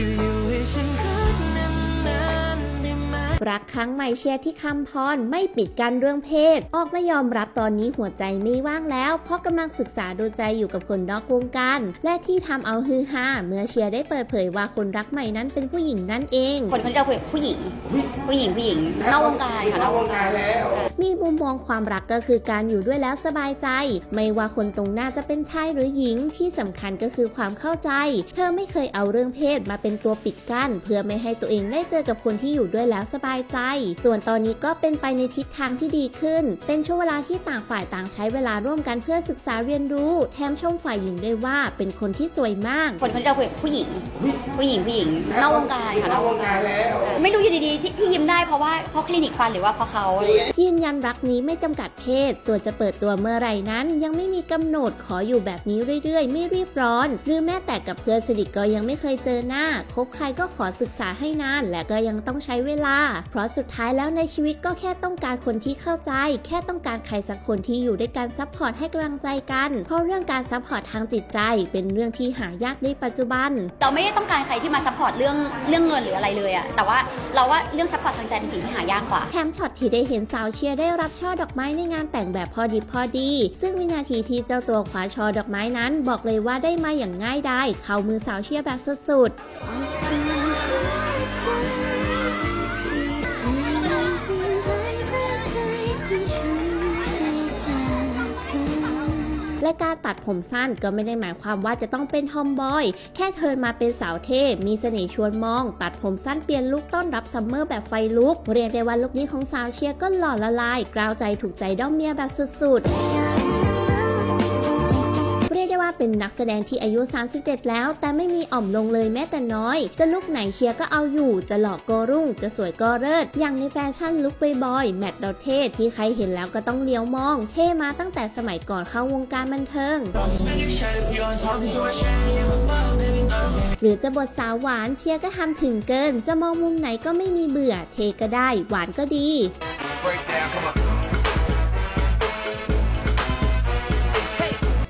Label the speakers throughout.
Speaker 1: ช่ว รัก
Speaker 2: ครั้งใหม่เชียร์ที่คำพรไม่ปิดกันเรื่องเพศ ออกมายอมรับตอนนี้หัวใจไม่ว่างแล้ว เพราะกำลังศึกษาดูใจอยู่กับคนนอกวงการและที่ทำเอาฮือฮาเมื่อเชียร์ได้เปิดเผยว่าคนรักใหม่นั้นเป็นผู้หญิงนั่นเอง
Speaker 3: คนคนที่เราคุยกับผู้หญิง ผู้หญิงผู้หญิงนอกวงการค่ะนอกวงการ
Speaker 2: มีมุมมองความรักก็คือการอยู่ด้วยแล้วสบายใจ ไม่ว่าคนตรงหน้าจะเป็นชายหรือหญิงที่สำคัญก็คือความเข้าใจ เธอไม่เคยเอาเรื่องเพศมาเป็นตัวปิดกั้น เพื่อไม่ให้ตัวเองได้เจอกับคนที่อยู่ด้วยแล้วสบายใจ ส่วนตอนนี้ก็เป็นไปในทิศทางที่ดีขึ้น เป็นช่วงเวลาที่ต่างฝ่ายต่างใช้เวลาร่วมกันเพื่อศึกษาเรียนรู้ แถมชมฝ่ายหญิงด้วยว่าเป็นคนที่สวยมาก
Speaker 3: คนคนที่เราคุยกับผู้หญิง ผู้หญิงผู้หญิงนอกวงการค่ะนอกวงการไม่รู้อยู่ดี ๆที่ที่ยิ้มได้เพราะว่าเพราะคลินิกฟันหรือว่าเพราะเขาอะไรอย่างเงี้ย
Speaker 2: ยืนยันรักนี้ไม่จำกัดเพศ ส่วนจะเปิดตัวเมื่อไหร่นั้น ยังไม่มีกำหนดขออยู่แบบนี้เรื่อยๆ ไม่รีบร้อน หรือแม้แต่กับเพื่อนสนิทก็ยังไม่เคยเจอหน้าคบใครก็ขอศึกษาให้นาน และก็ยังต้องใช้เวลา เพราะสุดท้ายแล้วในชีวิตก็แค่ต้องการคนที่เข้าใจ แค่ต้องการใครสักคนที่อยู่ด้วยกันซัพพอร์ตให้กำลังใจกัน เพราะเรื่องการซัพพอร์ตทางจิตใจ เป็นเรื่องที่หายากในปัจจุบัน
Speaker 3: เราไม่ได้ต้องการใครที่มาซัพพอร์ตเรื่องเรื่องเงินหรืออะไรเลยอะแต่ว่าเราว่าเรื่องซัพพอร์ตทางใจเป็นสิ่งที่หายากกว่า
Speaker 2: แถมช็อตที่ได้เห็นสาวเชียร์ได้รับช่อดอกไม้ในงานแต่งแบบพอดีพอดี ซึ่งวินาทีที่เจ้าตัวคว้าช่อดอกไม้นั้น บอกเลยว่าได้มาอย่างง่ายดายเข้ามือสาวเชียร์แบบสุดๆ และการตัดผมสั้นก็ไม่ได้หมายความว่าจะต้องเป็นทอมบอย แค่เทินมาเป็นสาวเท่มีเสน่ห์ชวนมอง ตัดผมสั้นเปลี่ยนลุคต้อนรับซัมเมอร์แบบไฟลุก เรียกได้ว่าลุคนี้ของสาวเชียร์ก็หล่อละลาย กล้าวใจถูกใจด้อมเมียแบบสุดๆ เรียกได้ว่าเป็นนักแสดงที่อายุ 37 แล้ว แต่ไม่มีอ่อมลงเลยแม้แต่น้อย จะลุกไหนเชียร์ก็เอาอยู่ จะหล่อก็รุ่ง จะสวยก็เลิศ อย่างในแฟชั่นลุคบอยๆแมทดอเทสที่ใครเห็นแล้วก็ต้องเลี้ยวมอง เท่มาตั้งแต่สมัยก่อนเข้าวงการบันเทิง หรือจะบทสาวหวานเชียร์ก็ทำถึงเกิน จะมองมุมไหนก็ไม่มีเบื่อ เทก็ได้ หวานก็ดี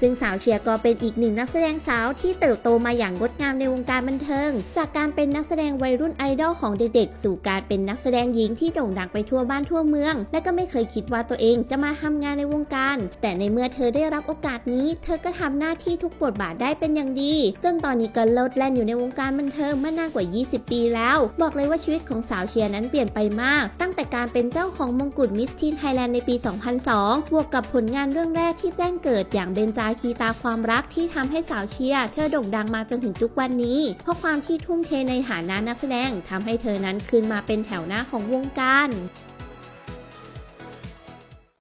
Speaker 2: ซึ่งสาวเชียร์ก็เป็นอีกหนึ่งนักแสดงสาวที่เติบโตมาอย่างงดงามในวงการบันเทิง จากการเป็นนักแสดงวัยรุ่นไอดอลของเด็กๆ สู่การเป็นนักแสดงหญิงที่โด่งดังไปทั่วบ้านทั่วเมือง และก็ไม่เคยคิดว่าตัวเองจะมาทำงานในวงการ แต่ในเมื่อเธอได้รับโอกาสนี้ เธอก็ทำหน้าที่ทุกบทบาทได้เป็นอย่างดี จนตอนนี้ก็โลดแล่นอยู่ในวงการบันเทิงมานานกว่า 20 ปีแล้ว บอกเลยว่าชีวิตของสาวเชียร์นั้นเปลี่ยนไปมาก ตั้งแต่การเป็นเจ้าของมงกุฎมิสทีนไทยแลนด์ในปี 2002 บวกกับผลงานเรื่องแรกที่แจ้งเกิดอย่างเบนจาคีตาความรักที่ทำให้สาวเชียร์เธอโด่งดังมาจนถึงทุกวันนี้ เพราะความที่ทุ่มเทในฐานะนักแสดงทำให้เธอนั้นขึ้นมาเป็นแถวหน้าของวงการ